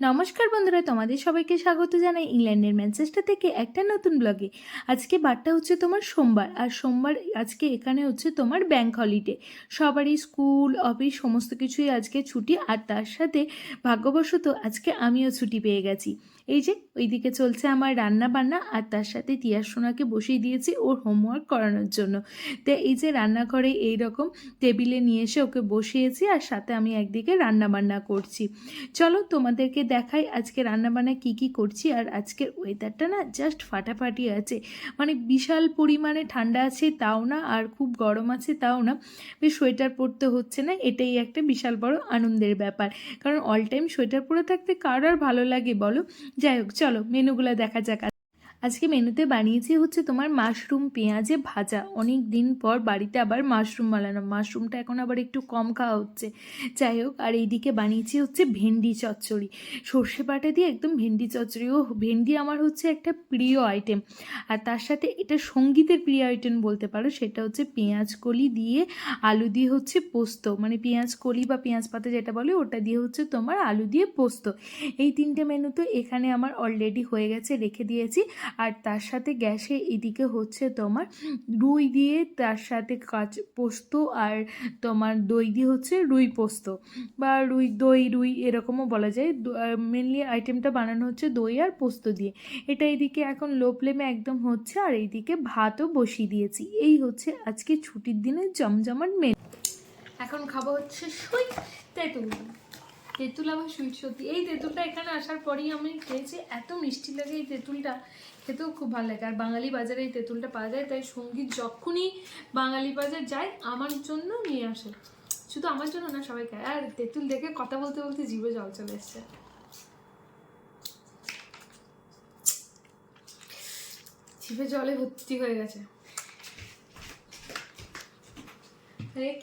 নমস্কার বন্ধুরা, তোমাদের সবাইকে স্বাগত জানাই ইংল্যান্ডের ম্যানচেস্টার থেকে একটা নতুন ব্লগে আজকে বারটা হচ্ছে তোমার সোমবার, আর সোমবার আজকে এখানে হচ্ছে তোমার ব্যাংক হলিডে সবারই স্কুল অফিস সমস্ত কিছুই আজকে ছুটি, আর তার সাথে ভাগ্যবশত আজকে আমিও ছুটি পেয়ে গেছি। এই যে, ওইদিকে চলছে আমার রান্না বান্না আর তার সাথে তিয়ার সোনাকে বসিয়ে দিয়েছি ওর হোমওয়ার্ক করানোর জন্য। তো এই যে রান্নাঘরে এই রকম টেবিলে নিয়ে এসে ওকে বসিয়েছি, আর সাথে আমি একদিকে রান্না বান্না করছি। চলো তোমাদেরকে দেখাই আজকে রান্নাবান্না কী কী করছি আর আজকের ওয়েদারটা না জাস্ট ফাটাফাটি আছে। মানে বিশাল পরিমাণে ঠান্ডা আছে তাও না আর খুব গরম আছে তাও না। বেশ সোয়েটার পরতে হচ্ছে না, এটাই একটা বিশাল বড় আনন্দের ব্যাপার। কারণ অল টাইম সোয়েটার পরে থাকতে কার আর ভালো লাগে বলো? যাই হোক, চলো মেনুগুলো দেখা যাক আজকে মেনুতে বানিয়েছি হচ্ছে তোমার মাশরুম পেঁয়াজে ভাজা। অনেক দিন পর বাড়িতে আবার মাশরুম বানানো মাশরুমটা এখন আবার একটু কম খাওয়া হচ্ছে। যাই হোক, আর এইদিকে বানিয়েছি হচ্ছে ভেন্ডি চচ্চড়ি। সর্ষে বাটা দিয়ে একদম ভেন্ডি চচ্চড়ি। ও ভেন্ডি আমার হচ্ছে একটা প্রিয় আইটেম আর তার সাথে এটা সঙ্গীতের প্রিয় আইটেম বলতে পারো, সেটা হচ্ছে পেঁয়াজ কলি দিয়ে আলু দিয়ে হচ্ছে পোস্ত। মানে পেঁয়াজ কলি বা পেঁয়াজ পাতা যেটা বলে, ওটা দিয়ে হচ্ছে তোমার আলু দিয়ে পোস্ত। এই তিনটে মেনু তো এখানে আমার অলরেডি হয়ে গেছে, রেখে দিয়েছি। আর তার সাথে গ্যাসে এদিকে হচ্ছে তোমার রুই দিয়ে তার সাথে কাঁচ পোস্ত আর তোমার দই দিয়ে হচ্ছে রুই পোস্ত বা রুই দই, রুই এরকমও বলা যায়। মেনলি আইটেমটা বানানো হচ্ছে দই আর পোস্ত দিয়ে। এটা এদিকে এখন লো ফ্লেমে একদম হচ্ছে আর এইদিকে ভাতও বসিয়ে দিয়েছি। এই হচ্ছে আজকে ছুটির দিনের জমজমাট মেনু এখন খাব হচ্ছে সুই। তেঁতুল তেঁতুল আবার সুইট সত্যি। এই তেঁতুলটা এখানে আসার পরেই আমি খেয়েছি, এত মিষ্টি লাগে এই তেঁতুলটা। খেতেও খুব ভালো লাগে। আর বাঙালি বাজারে এই তেঁতুলটা পাওয়া যায়, তাই সংগীত যখনই বাঙালি বাজার যায়, আমার জন্য নিয়ে আসে। শুধু আমার জন্য না, সবাই খায়। আর তেঁতুল দেখে কথা বলতে বলতে জিভে জল চলে এসছে। জিভে জলে ভর্তি হয়ে গেছে।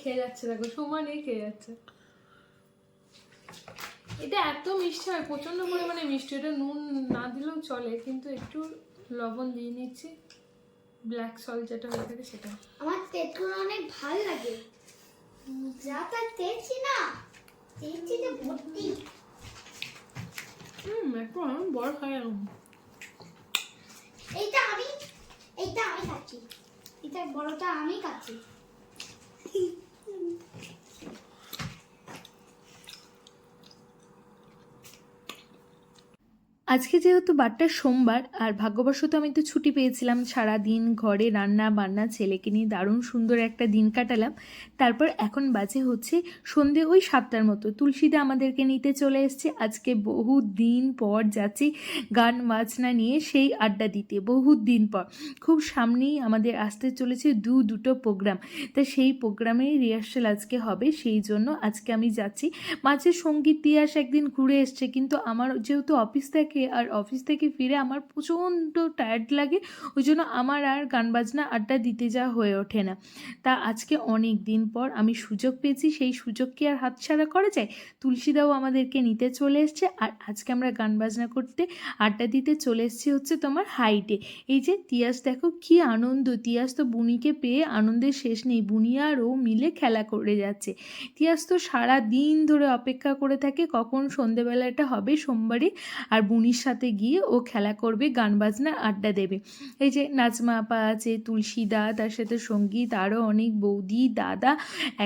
খেয়ে যাচ্ছে দেখো সমানে খেয়ে যাচ্ছে। এটা এত মিষ্টি হয় প্রচণ্ড পরিমাণে মিষ্টি। এটা নুন না দিলেও চলে কিন্তু একটু লবণ দিয়ে নিচ্ছি। ব্ল্যাক সল্ট যেটা হয়ে থাকে সেটা। আমার তেঁতুল অনেক ভালো লাগে। যা তা তেছি না তেছিতে ভর্তি। হুম আমি বড় খাই এরকম। এইটা আমি এইটা আমি খাচ্ছি। এটা বড়টা আমি খাচ্ছি। আজকে যেহেতু বারটা সোমবার, আর ভাগ্যবশত আমি তো ছুটি পেয়েছিলাম সারা দিন ঘরে রান্না বান্না, ছেলেকে নিয়ে দারুণ সুন্দর একটা দিন কাটালাম। তারপর এখন বাজে হচ্ছে সন্ধে ওই সাতটার মতো। তুলসীদা আমাদেরকে নিতে চলে এসছে। আজকে বহু দিন পর যাচ্ছি গান বাজনা নিয়ে সেই আড্ডা দিতে বহু দিন পর। খুব সামনেই আমাদের আসতে চলেছে দু দুটো প্রোগ্রাম। তা সেই প্রোগ্রামের রিহার্সাল আজকে হবে, সেই জন্য আজকে আমি যাচ্ছি। মাঝে সংগীত দিয়াস একদিন ঘুরে এসছে, কিন্তু আমার যেহেতু অফিস থেকে আর অফিস থেকে ফিরে আমার প্রচণ্ড টায়ার্ড লাগে, ওই জন্য আমার আর গান বাজনা আড্ডা দিতে যাওয়া হয়ে ওঠে না। তা আজকে অনেক দিন পর আমি সুযোগ পেয়েছি, সেই সুযোগ কি আর হাতছাড়া করা যায়? তুলসীদাও আমাদেরকে নিতে চলে এসছে আর আজকে আমরা গান বাজনা করতে আড্ডা দিতে চলে এসেছি হচ্ছে তোমার হাইটে এই যে তিয়াস, দেখো কি আনন্দ, তিয়াস তো বুনিকে পেয়ে আনন্দের শেষ নেই, বুনি আর ও মিলে খেলা করে যাচ্ছে। তিয়াস তো সারা দিন ধরে অপেক্ষা করে থাকে কখন সন্ধেবেলাটা হবে সোমবারে, আর বুনির সাথে গিয়ে ও খেলা করবে, গান বাজনা আড্ডা দেবে। এই যে নাজমা আপা আছে, তুলসী দা, তার সাথে সংগীত আরও অনেক বৌদি, দাদা,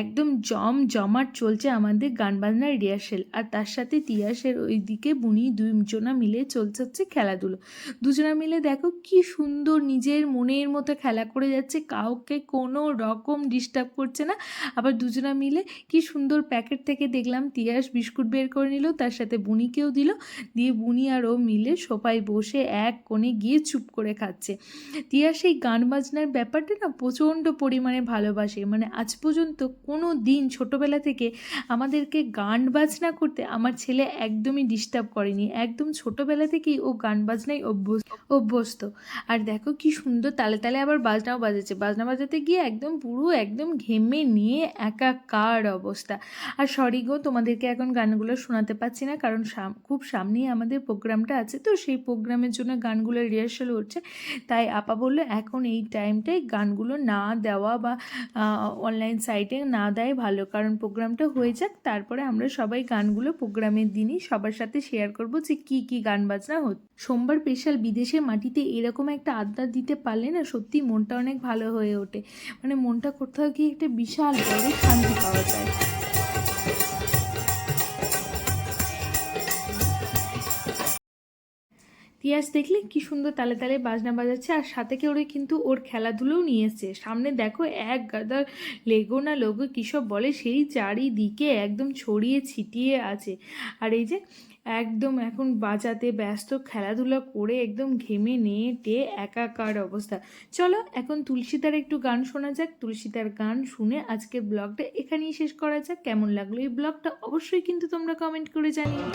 একদম জম জমাট চলছে আমাদের গান বাজনার রিহার্সেল। আর তার সাথে তিয়াসের ওইদিকে বুনি দুজনা মিলে চলছে হচ্ছে খেলাধুলো। দুজনা মিলে দেখো কি সুন্দর নিজের মনের মতো খেলা করে যাচ্ছে, কাউকে কোনো রকম ডিস্টার্ব করছে না। আবার দুজনা মিলে কি সুন্দর প্যাকেট থেকে দেখলাম, তিয়াস বিস্কুট বের করে নিল, তার সাথে বুনিকেও দিল। দিয়ে বুনি আর ও মিলে সবাই বসে এক কোণে গিয়ে চুপ করে খাচ্ছে। তিয়া সেই গান বাজনার ব্যাপারটা না প্রচণ্ড পরিমাণে ভালোবাসে। মানে আজ পর্যন্ত কোনো দিন ছোটোবেলা থেকে আমাদেরকে গান বাজনা করতে আমার ছেলে একদমই ডিস্টার্ব করেনি। একদম ছোটোবেলা থেকেই ও গান বাজনায় অভ্যস্ত অভ্যস্ত। আর দেখো কি সুন্দর তালে তালে আবার বাজনাও বাজাচ্ছে। বাজনা বাজাতে গিয়ে একদম পুরো একদম ঘেমে নিয়ে একাকার অবস্থা। আর সরি গো, তোমাদেরকে এখন গানগুলো শোনাতে পারছি না কারণ খুব সামনেই আমাদের প্রোগ্রাম প্রোগ্রামটা আছে, তো সেই প্রোগ্রামের জন্য গানগুলো রিহার্সাল হচ্ছে। তাই আপা বলল, এখন এই টাইমটায় গানগুলো না দেওয়া বা অনলাইন সাইটে না দেয় ভালো। কারণ প্রোগ্রামটা হয়ে যাক, তারপরে আমরা সবাই গানগুলো প্রোগ্রামের দিনই সবার সাথে শেয়ার করব যে কি কি গান বাজনা হচ্ছে সোমবার স্পেশাল বিদেশের মাটিতে এরকম একটা আড্ডা দিতে পারলে না সত্যি মনটা অনেক ভালো হয়ে ওঠে। মানে মনটা কোথাও গিয়ে একটা বিশাল বড় শান্তি পাওয়া যায়। তিয়াস দেখলে কি সুন্দর তালে তালে বাজনা বাজাচ্ছে, আর সাথে কেউ কিন্তু ওর খেলাধুলোও নিয়ে এসছে। সামনে দেখো এক গাদা লেগো না লোগো কী সব বলে, সেই চারিদিকে একদম ছড়িয়ে ছিটিয়ে আছে। আর এই যে একদম এখন বাজাতে ব্যস্ত, খেলাধুলা করে একদম ঘেমে নিয়ে টে একাকার অবস্থা। চলো এখন তুলসীদার একটু গান শোনা যাক, তুলসীদার গান শুনে আজকের ব্লগটা এখানেই শেষ করা যাক। কেমন লাগল এই ব্লগটা অবশ্যই কিন্তু তোমরা কমেন্ট করে জানিও।